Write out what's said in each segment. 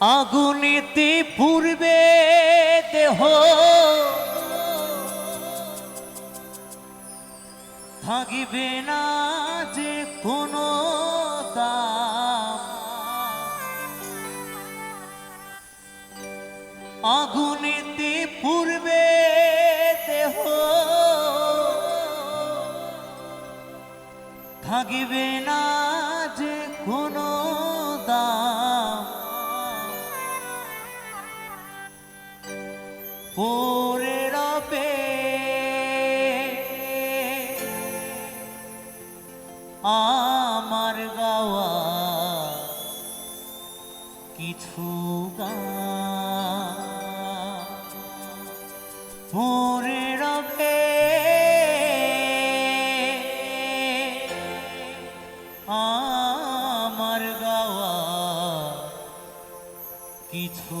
আগুনেতে পূর্বে দেহ। থাকিবে না যে কোনো আগুনেতে পূর্বে দেহ। থাকিবে না পরে রবে আমার গাওয়া কিছু গান পরে আমার গাওয়া কিছু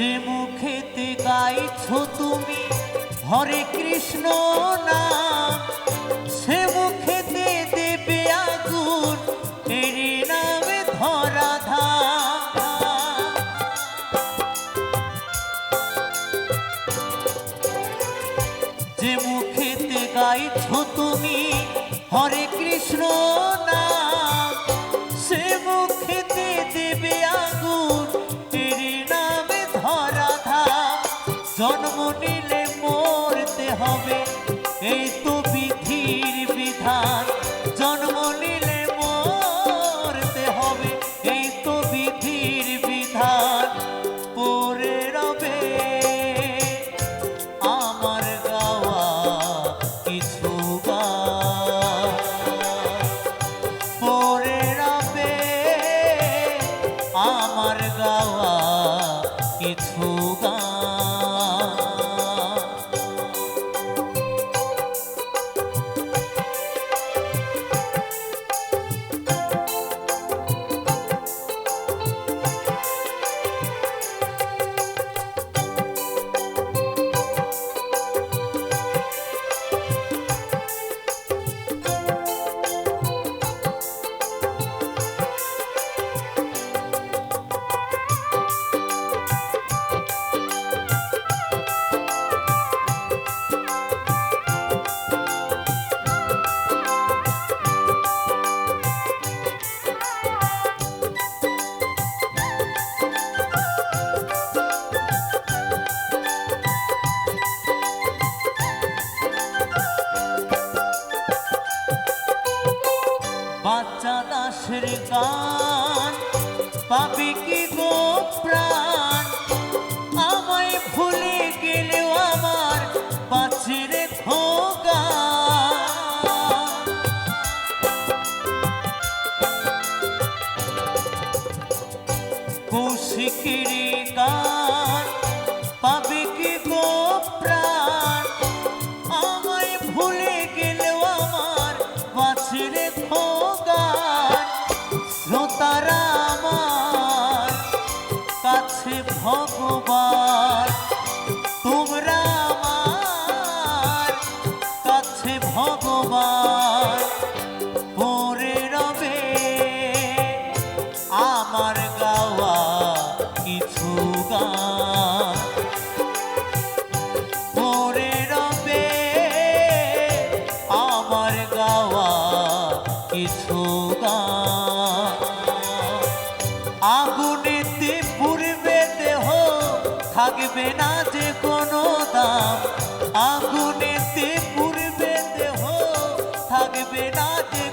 যে মুখেতে গাইছো তুমি, হরে কৃষ্ণ নাম, সে মুখেতে দেবে আগুন এরি নামে ধরা যে মুখেতে গাইছো তুমি, হরে কৃষ্ণ নাম আমার গাওয়া কাছের গান। পাবে কি গো প্রাণ? আমায় ভুলে গেলেও আমার খোগা কৌশিকের গান। কিছু গান আগুনেতে পুরবে দেহ, থাকবে না যে কোনো দাম। আগুনেতে পুরবে দেহ, থাকবে না যে